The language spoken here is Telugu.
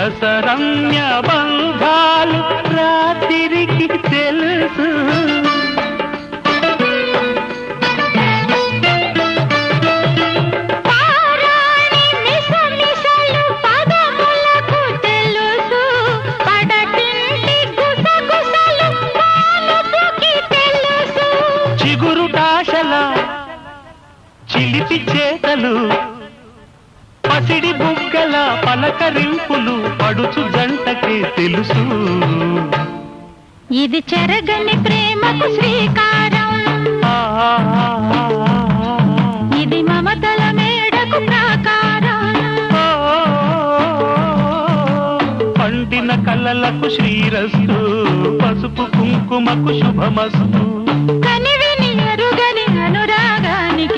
రమ్య బంధాలు రాత్రికి తెలుసు. చిగురుటాశల చిలిపి చేతలు పసిడి బుగ్గల పలకరింపులు జంటకే తెలుసు. ఇది చెరగని ప్రేమకు శ్రీకారం. ఇది మమతల మేడకు ప్రాకారం. పండిన కలలకు శ్రీరస్తు పసుపు కుంకుమకు శుభమస్తు.